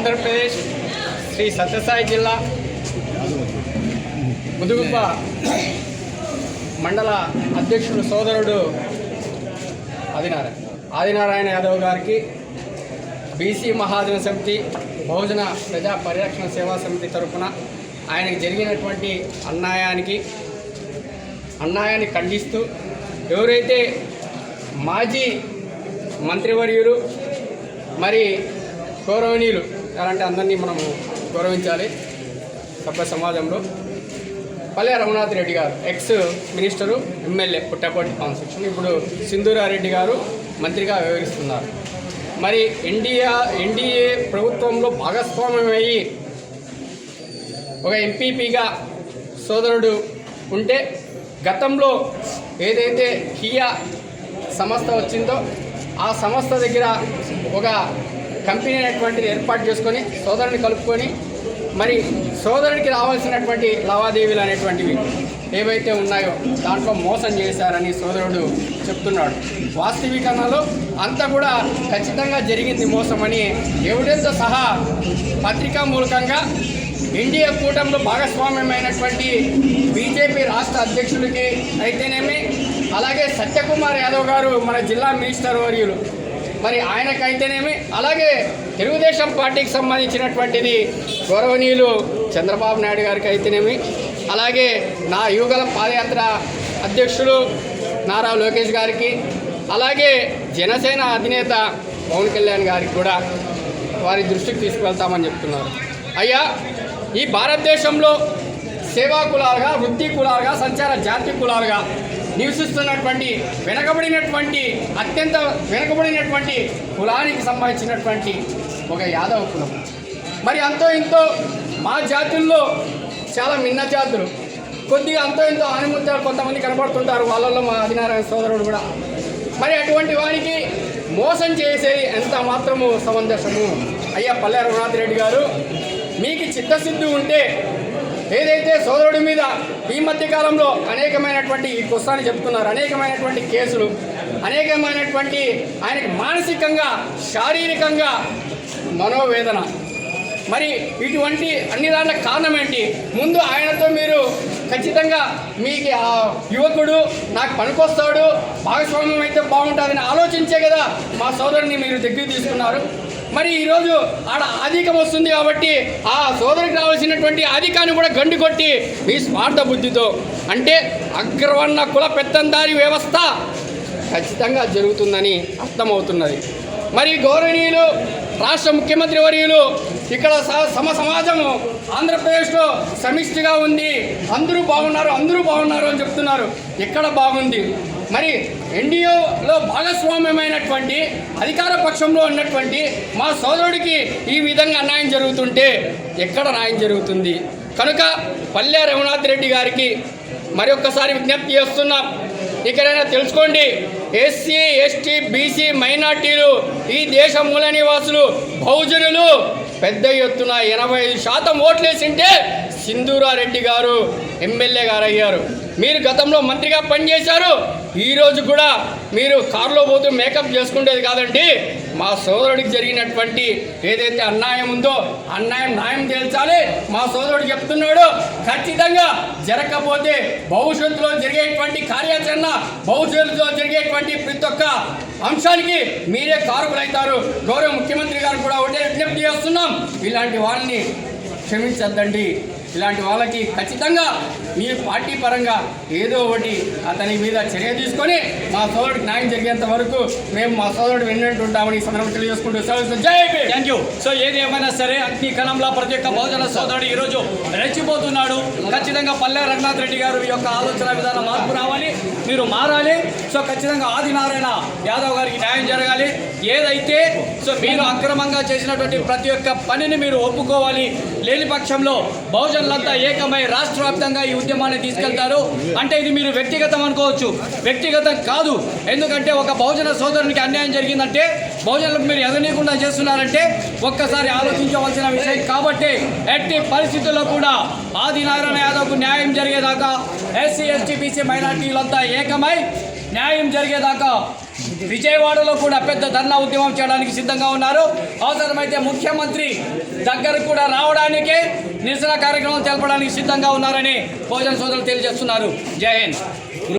ఆంధ్రప్రదేశ్ శ్రీ సత్యసాయి జిల్లా ముదుగుప్ప మండల అధ్యక్షుడు సోదరుడు ఆదినారాయణ ఆదినారాయణ యాదవ్ గారికి బీసీ మహాజన సమితి బహుజన ప్రజా పరిరక్షణ సేవా సమితి తరఫున ఆయనకు జరిగినటువంటి అన్యాయానికి అన్యాయాన్ని ఖండిస్తూ ఎవరైతే మాజీ మంత్రివర్యులు మరి గౌరవనీయులు అలాంటి అందరినీ మనము గౌరవించాలి సభ్య సమాజంలో. పల్లె రఘునాథ్ రెడ్డి గారు ex minister MLA Puttaparthi constitution ఇప్పుడు సింధూరారెడ్డి గారు మంత్రిగా వ్యవహరిస్తున్నారు. మరి ఎన్డీఏ ఎన్డీఏ ప్రభుత్వంలో భాగస్వామ్యమయ్యి ఒక ఎంపీపీగా సోదరుడు ఉంటే గతంలో ఏదైతే కియా సంస్థ వచ్చిందో ఆ సంస్థ దగ్గర ఒక కంపెనీ అనేటువంటిది ఏర్పాటు చేసుకొని సోదరుని కలుపుకొని మరి సోదరుడికి రావాల్సినటువంటి లావాదేవీలు అనేటువంటివి ఏవైతే ఉన్నాయో దాంట్లో మోసం చేశారని సోదరుడు చెప్తున్నాడు. వాస్తవికరణలో అంతా కూడా ఖచ్చితంగా జరిగింది మోసమని ఎవిడెన్స్తో సహా పత్రికా మూలకంగా ఎన్డీఏ కూటమిలో భాగస్వామ్యమైనటువంటి బీజేపీ రాష్ట్ర అధ్యక్షుడికి అయితేనేమి అలాగే సత్యకుమార్ యాదవ్ గారు మన జిల్లా మినిస్టర్ వర్యులు మరి ఆయనకైతేనేమి? అలాగే తెలుగుదేశం పార్టీకి సంబంధించినటువంటిది గౌరవనీయులు చంద్రబాబు నాయుడు గారికి అయితేనేమి అలాగే నా యువగల పాదయాత్ర అధ్యక్షుడు నారా లోకేష్ గారికి అలాగే జనసేన అధినేత పవన్ కళ్యాణ్ గారికి కూడా వారి దృష్టికి తీసుకువెళ్తామని చెప్తున్నారు. అయ్యా ఈ భారతదేశంలో సేవా కులాలుగా వృత్తి కులాలుగా సంచార జాతి కులాలుగా నివసిస్తున్నటువంటి వెనకబడినటువంటి అత్యంత వెనకబడినటువంటి కులానికి సంబంధించినటువంటి ఒక యాదవ కులం. మరి అంతో ఇంతో మా జాతుల్లో చాలా మిన్న జాతులు. కొద్దిగా అంతో ఇంతో ఆనిముత్యాలు కొంతమంది కనబడుతుంటారు వాళ్ళల్లో మా ఆదినారాయణ సోదరుడు కూడా. మరి అటువంటి వారికి మోసం చేసేది ఎంత మాత్రము సమంజసము? అయ్యా పల్లె రఘునాథ్ రెడ్డి గారు మీకు చిత్తశుద్ధి ఉంటే ఏదైతే సోదరుడి మీద ఈ మధ్య కాలంలో అనేకమైనటువంటి ఈ కుస్తాన్ని చెప్తున్నారు అనేకమైనటువంటి కేసులు అనేకమైనటువంటి ఆయనకి మానసికంగా శారీరకంగా మనోవేదన. మరి ఇటువంటి అన్ని దాంట్ల కారణం ఏంటి? ముందు ఆయనతో మీరు ఖచ్చితంగా మీకు ఆ యువకుడు నాకు పనికొస్తాడు భాగస్వామ్యం అయితే బాగుంటుందని ఆలోచించే కదా మా సోదరుని మీరు దగ్గర తీసుకున్నారు. మరి ఈరోజు ఆడ ఆధికం వస్తుంది కాబట్టి ఆ సోదరికి రావాల్సినటువంటి ఆధికాన్ని కూడా గండి కొట్టి మీ స్వార్థ బుద్ధితో అంటే అగ్రవర్ణ కుల పెత్తందారి వ్యవస్థ ఖచ్చితంగా జరుగుతుందని అర్థమవుతున్నది. మరి గౌరవనీయులు రాష్ట్ర ముఖ్యమంత్రి వర్యులు ఇక్కడ స- సమ సమాజము ఆంధ్రప్రదేశ్లో సమిష్టిగా ఉంది. అందరూ బాగున్నారు అందరూ బాగున్నారు అని చెప్తున్నారు. ఎక్కడ బాగుంది? మరి ఎన్డీఏలో భాగస్వామ్యమైనటువంటి అధికార పక్షంలో ఉన్నటువంటి మా సోదరుడికి ఈ విధంగా అన్యాయం జరుగుతుంటే ఎక్కడ న్యాయం జరుగుతుంది? కనుక పల్లె రఘునాథ్ రెడ్డి గారికి మరి ఒక్కసారి విజ్ఞప్తి చేస్తున్నాం. ఇక్కడైనా తెలుసుకోండి ఎస్సీ ఎస్టీ బీసీ మైనార్టీలు ఈ దేశ మూల నివాసులు బహుజనులు పెద్ద ఎత్తున ఎనభై ఐదు శాతం ఓట్లేసింటే సింధూరారెడ్డి గారు ఎమ్మెల్యే గారు అయ్యారు మీరు గతంలో మంత్రిగా పనిచేశారు. ఈరోజు కూడా మీరు కారులో పోతూ మేకప్ చేసుకునేది కాదండి. మా సోదరుడికి జరిగినటువంటి ఏదైతే అన్యాయం ఉందో అన్యాయం న్యాయం తేల్చాలి. మా సోదరుడు చెప్తున్నాడు ఖచ్చితంగా జరగకపోతే భవిష్యత్తులో జరిగేటువంటి కార్యాచరణ భవిష్యత్తులో జరిగేటువంటి ప్రతి ఒక్క అంశానికి మీరే కారకులైతారు. గౌరవ ముఖ్యమంత్రి గారు కూడా ఒకటే విజ్ఞప్తి చేస్తున్నాం. ఇలాంటి వాళ్ళని క్షమించద్దండి. ఇలాంటి వాళ్ళకి ఖచ్చితంగా మీ పార్టీ పరంగా ఏదో ఒకటి అతని మీద చర్య తీసుకొని మా సోదరుడికి న్యాయం జరిగేంత వరకు మేము మా సోదరుడు విన్నట్టు ఉంటామని ఈ సందర్భంగా తెలియజేసుకుంటూ సెలవు థ్యాంక్ యూ. సో ఏది ఏమైనా సరే అగ్ని కణంలో ప్రతి ఒక్క బహుజన సోదరుడు ఈరోజు రెచ్చిపోతున్నాడు. ఖచ్చితంగా పల్లె రంగనాథ్ రెడ్డి గారు యొక్క ఆలోచన విధానం మార్పు రావాలి. మీరు మారాలి. సో ఖచ్చితంగా ఆదినారాయణ యాదవ్ గారికి న్యాయం జరగాలి. ఏదైతే సో మీరు అక్రమంగా చేసినటువంటి ప్రతి ఒక్క పనిని మీరు ఒప్పుకోవాలి. లేని పక్షంలో బహుజనులంతా ఏకమై రాష్ట్ర వ్యాప్తంగా ఈ ఉద్యమాన్ని తీసుకెళ్తారు. అంటే ఇది మీరు వ్యక్తిగతం అనుకోవచ్చు. వ్యక్తిగతం కాదు. ఎందుకంటే ఒక బహుజన సోదరునికి అన్యాయం జరిగిందంటే బహుజనులకు మీరు ఎదనీయకుండా చేస్తున్నారంటే ఒక్కసారి ఆలోచించవలసిన విషయం. కాబట్టి ఎట్టి పరిస్థితుల్లో కూడా ఆదినారాయణ యాదవ్కు న్యాయం జరిగేదాకా ఎస్సీ ఎస్టీ బీసీ మైనార్టీలంతా ఏకమై న్యాయం జరిగేదాకా విజయవాడలో కూడా పెద్ద ధర్నా ఉద్యమం చేయడానికి సిద్ధంగా ఉన్నారు. అవసరమైతే ముఖ్యమంత్రి దగ్గర కూడా రావడానికి నిరసన కార్యక్రమం తెలపడానికి సిద్ధంగా ఉన్నారని భోజన సోదరులు తెలియజేస్తున్నారు. జై హింద్.